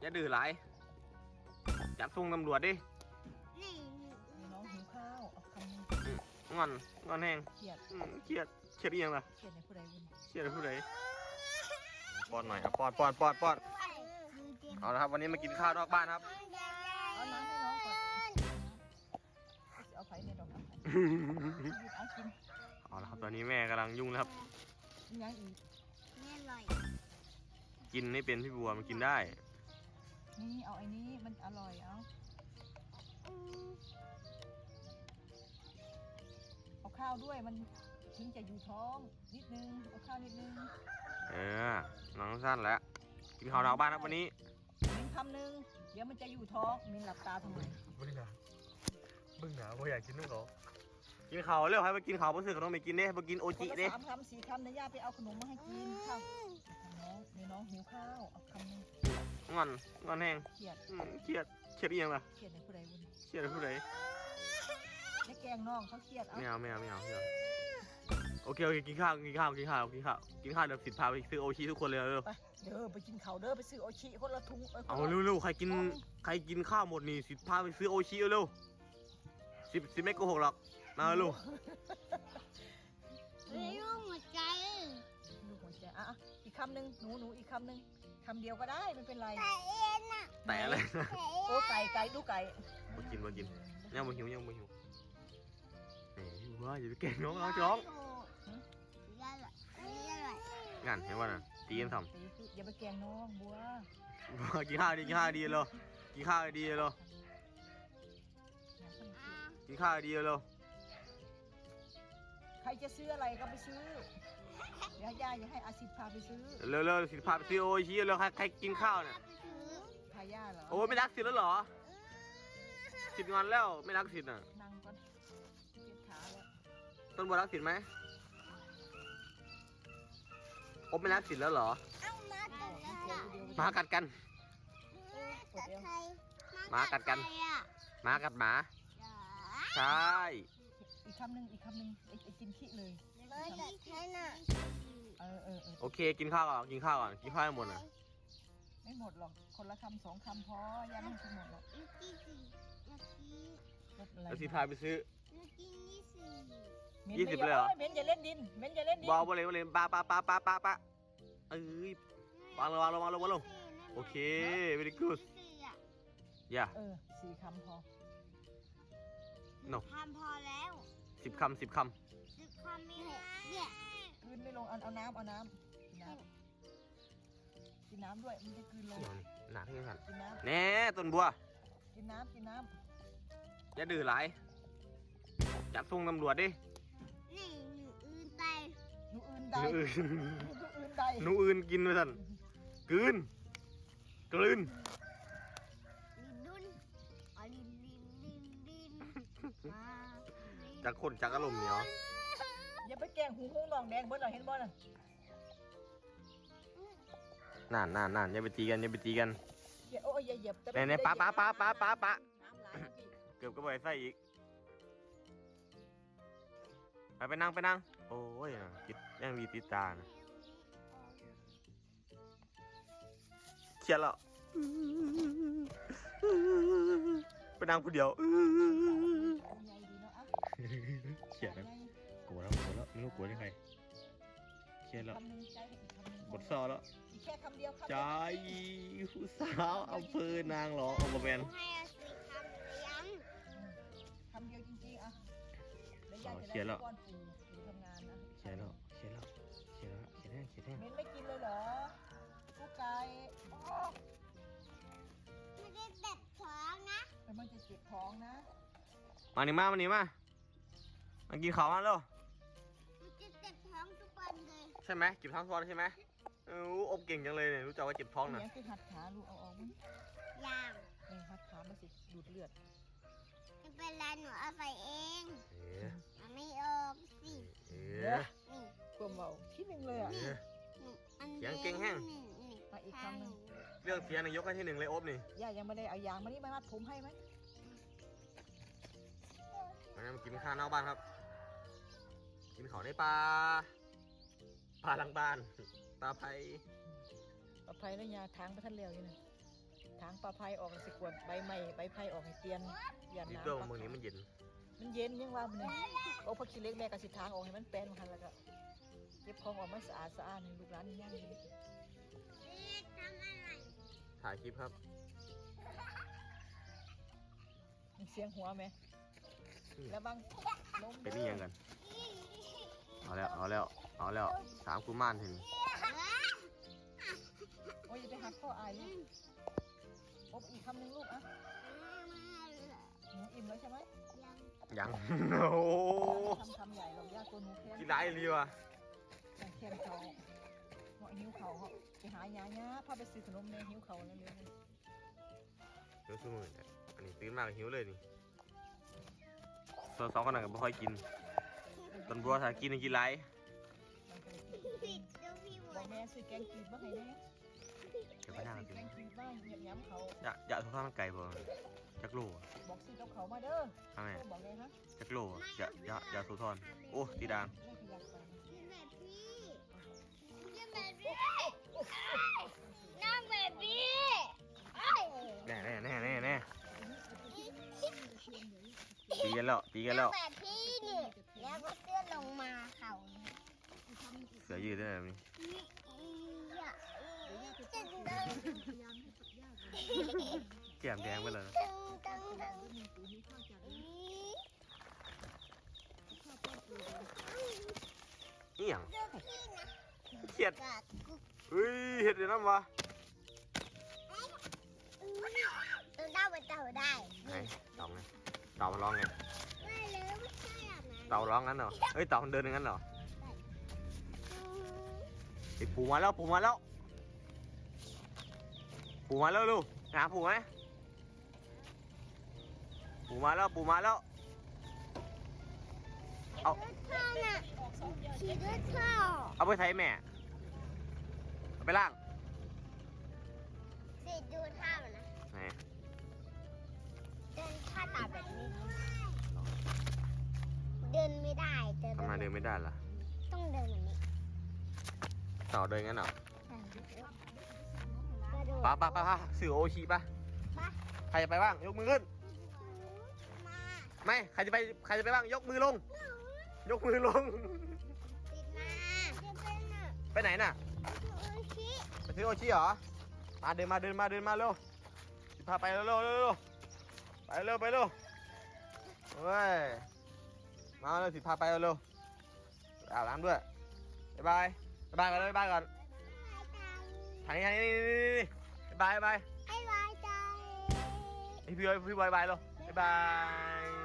อย่าดื้อหลายจับส่งตำรวจดินี่นี่มีน้องหิวข้าวเอาคำหนึงงอนงอนแห้งเครียดอืมเครียดเครียดอีหยังล่ะเครียดในผู้ใดวุ่นเครียดผู้ใดป้อนหน่อยครับป้อนป้อนป้อนป้อนดูดิเอาละครับวันนี้มากินข้าวนอกบ้านครับ เอาน้ำให้น้องก่อนเอาไผ่ในดอกน้ำไผ่หยิบเอากินเอาละครับตอนนี้แม่กำลังยุ่งแล้วครับมียังอีกนี่อร่อยกินไม่เป็นพี่บัวมันกินได้ นี่เอาไอ้นี้มันอร่อยเอาอืมเอาข้าวด้วยมันถึงจะอยู่ท้องนิดนึงเอาข้าวนิดนึงเออน้องสั้นแล้วกินข้าวนอกบ้านครับวันนี้มินคำนึงเดี๋ยวมันจะอยู่ท้องมินหลับตาทำไมบึ้งหนาบึ้งหนาบ่อยากกินนึกหรอกินข้าวเร็วให้ไปกินข้าวบ่ซื้อขนมไปกินเด้ไปกินโอคนจิละเด้สามคำสี่คำนะย่าไปเอาขนมมาให้กินข้าวน้องมีน้องหิวข้าวเอาคำนึง งอนงอนแห้งเครียดอืมเครียดเครียดอีหยังล่ะเครียดในผู้ใดวุ่นเครียดผู้ใดไม่แกล้งน้องเขาเครียดเอาไม่เอาไม่เอาไม่เอาไม่เอาโอเคโอเคกินข้าวกินข้าวกินข้าวกินข้าวกินข้าวเดี๋ยวสิทธิ์พาไปซื้อโอชิทุกคนเลยเร็วไปเด้อไปกินข้าวเด้อไปซื้อโอชิคนละถุงยคนเอาละเร็วๆใครกินใครกินข้าวหมดนี่สิทธิ์พาไปซื้อโอชิเร็วๆสิบสิบไม่โกหกหรอกมาเร็วเฮ้ยลูกหัวใจ ลูกหัวใจอะอะอีกคำหนึ่งหนูหนูอีกคำหนึ่ง คำเดียวก็ได้ไม่เป็นไรแต่เอ็นอะแต่อะไรนะแต่โอ้ไก่ไก่ดูไก่มากินมากินยังมาหิวยังมาหิวแหมหิวว่าอย่าไปแกล้งน้องน้องจ้องอร่อยอร่อยงานเห็นว่าน่ะตีกันทตีคืออย่าไปแกล้งน้องบัวำกินข้าวดีกินข้าวดีเลยกินข้าวดีเลยอะกินข้าวดีเลยใครจะซื้ออะไรก็ไปซื้อ เดี๋ยวย่าอย่าให้อาสิทธิ์พาไปซื้อเร็วๆสิทธิ์พาไปซื้อโอชิเร็วใครใครกินข้าวเนี่ย พาย่าเหรอโอ้ยไม่รักสิทธิ์แล้วเหรอ สิทธิ์งอนแล้วไม่รักสิทธิ์น่ะ นั่งก่อนเจ็บขาแล้วต้นบัวรักสิทธิ์ไหมโอ้ไม่รักสิทธิ์แล้วเหรอเอามากัดเลยอะหมากัดกัน กัดใครหมากัดกัน ใครอะหมากัดหมา เหรอใช่ อีกคำหนึ่งอีกคำหนึ่งไอ้ไอ้กินขี้เลย เลยกัดใครน่ะ เออเออเออโอเค กินข้าวก่อนกินข้าวก่อนกินข้าวให้หมดน่ะไม่หมดหรอก คนละคำสองคำพอย่าไม่ให้กินหมดหรอกเมื่อกี้สี่เมื่อกี้ลดอะไรแล้วสิพาไปซื้อ เมื่อกี้นี่สี่ม้นยี่สิบไม่เลยเหรอโเม้นอย่าเล่นดิน เม้นอย่าเล่นดินบอลบอลเลยบอลเลยปาปาปาปาปาปาเอ้ยวางลงวางลงวางลงวางลงโอเค very good สี่อะอย่าเออสี่คำพอ No ทำพอแล้วสิบคำสิบคสิบคำไม่ได้เนี่ย กลืนไม่ลงเอาเอาน้ำเอาน้ำกินน้ำกินน้ำด้วยมันจะกลืนลำงเดี๋ยวนี่หนาที่ไหนกินน้แน่ต้นบัวำกินน้ำกินน้อย่าดื้อหลายจับส่งตำรวจดินี่หนูอื่นไปำหนูอื่นใดหนูอื่นหนูอื่นใดหนูอื่นกินไปสันกลืนกลืนลินดุนอ๋อลินลินลินลินมาลินจากคนจากอารมณ์เหนียวอย่าไป แกล้งหูหงหนองแดงเบิดเหรอเห็นบ่น่ะนั่นนั่นนั่นอย่าไปตีกันอย่าไปตีกันอย่าโอ้ยอย่าเหยียบแต่ไหนไหนป๊าป๊าป๊าป๊าป๊าป๊าน้ำไหลนะพี่เกือบก็ไปใส่อีกไปไปนั่งไปนั่งโอ้ยติดยังมีติดตานะเครียดแล้วไปนั่งคนเดียว ใหญ่ดีเนาะอะเครียดแล้วใหญ่กลัวแล้วกลัวแล้ว ไม่รู้กลัวยังไงเครียดแล้วคำหนึ่งใจให้อีกคำหนึ่งบทซอแล้วอีกแค่คำเดียวคำใจเดียวผู้สาวอำเภอนางหลอโอเปอร์แมนให้อาสิคำเลี้ยงคำเดียวจริงๆอะแล้วยายจะเขียนแล้ได้วก้อนปูปูทำงานนะเครียดแล้วเครียดแล้วเครียดแล้วเครียดแน่เครียดแน่เม้นไม่กินเลยเหรอกูไก่อ๋อไม่ได้เด็ดท้องนะแล้วมันจะเจ็บท้องนะ มานี่มามานี่มามากินข้าวมาแล้ว ช่ไหมเจ็บท้องทุกวันใช่ไหมเอออบเก่งจังเลยเนี่ยรู้จักว่าเจ็บท้องนะเนี้ยคือหัดขาลูกเอาออกมั้ยย่างเออหัดขามาสิดูดเลือดไม่เป็นไรหนูเอาใส่เองเอ๊ะมันไม่ออกสิเอ๊เด้อะนี่กลมเบาที่หนึ่งเลยอะเอ๊ะหนูอันเสียงเก่งแห้งนี่นี่มาอีกคำหนึ่งเรื่องเสียงนายกให้ที่หนึ่งเลยอบนี่ย่ายังไม่ได้เอายางมานี่มามัดผมให้ไหมมามากินข้าวนอกบ้านครับ กินข้าวในปลา ปลาหลังบ้าน ปลาไผ่ปลอดภัยแล้วยาทางไปท่านเร็วอยู่นะทางปลาไผ่ออกแล้วสิกวดใบไม้ใบไผ่ออกให้เตียนยันดีน้ำตัวเมืองนี้มันเย็น มันเย็นยังว่ามันนี่โอ้พักขี้เหล็กแม่ก็สิทางออกให้มันแป้นมาหันแล้วก็เก็บของออกมาสะอาดสะอาดให้ลูกหลานนี่ย่างดีทำอะไรถ่ายคลิปครับมีเสียงหัวไหมแล้วบางลมเป็นนี่ยังกันเอาแล้วเอาแล้ว เอาแล้วสามกุมารเห็นโอ้ยอย่าไปหักข้ออายลูกอบอีกคำหนึ่งลูกอะหนูอิ่มแล้วใช่ไหมยังโอ้โหทำคำใหญ่เราย่าตัวหนูแค่กี่ไรเรียวะอย่างแค่เขาเหมาะหิวเขาเขาไปหายาญาพาไปซื้อขนมในหิวเขาแล้วเร็วเดี๋ยวสู้มือเนี่ยอันนี้ตื่นมากหิวเลยนี่ส่วนสองคนนั้นก็ไม่ค่อยกินต้นบัวถ้ากินให้กินไร แม่ซื้อแกงจืดมาให้แน่เดี๋ยวไปแม่นั่งซื้อกินแกงจืดมาเหยียบย้ำเขาอย่าอย่าทุกข้าวมันไก่บ่จักโลอะบอกซื้อกับเขามาเด้อทำไมโทรบอกเลยฮะจักโลอะอย่าอย่าอย่าสุทอนโอ้ตีดางไม่ขยับไปกินแบบพี่กินแบบพี่นั่งแบบพี่ไอ้แน่แน่แน่แน่แน่ตีกันแล้วตีกันแล้วแบบพี่นี่แล้วก็เสื้อลงมาเขา เสือยืดได้แบบนี้นี่อีอะอีตึงตึงแก้มแดงไปเลยนะตึงตึงตึงอีนี่หยังเสื้อพี่นะเขียดกัดกุ๊กเฮ้ยเห็ดเดี๋ยวน้ำวะตัวเต่าเป็นเต่าได้ไหนเต่าไงเต่ามันร้องไงไม่เลยไม่ใช่แบบนั้นเต่าร้องงั้นเหรอเอ้ยเต่ามันเดินอย่างนั้นเหรออืม ไอปูมาแล้วปูมาแล้วปูมาแล้วลูกหาปูไหมปูมาแล้วปูมาแล้ว เอารถข้าวน่ะออกสองเดือนขี่รถข้าวเอาไปไทยแม่เอาไปล่างสิดูท่ามันนะไหนเดินท่าตาแบบนี้ เดินไม่ได้เดินทำไมเดินไม่ได้ล่ะ ต้องเดินแบบนี้เต่าเดินงั้นเหรอกระโดดไป้าป้าป้าสื่อโอชิป่ะไปใครจะไปบ้างยกมือขึ้นมาไม่ใครจะไปใครจะไปบ้างยกมือลง ยกมือลงติดมาจะเป็นอะไปไหนน่ะโอชิไปซื้อโอชิเหรอมาเดินมาเดินมาเดินมาเร็วสิพาไปเร็วเร็วเร็วเร็วไปเร็วไปเร็วเฮ้ยมาเร็วสิพาไปเร็วเร็วไปอาบน้ำด้วยบ๊ายบาย บ๊ายก่อนเลยบ๊ายก่อนทางนี้ทางนี้นี่นี่นี่นี่บายบายบ๊ายบายไอ้วายใจพี่บอยพี่บอยบายเร็วบ๊ายบาย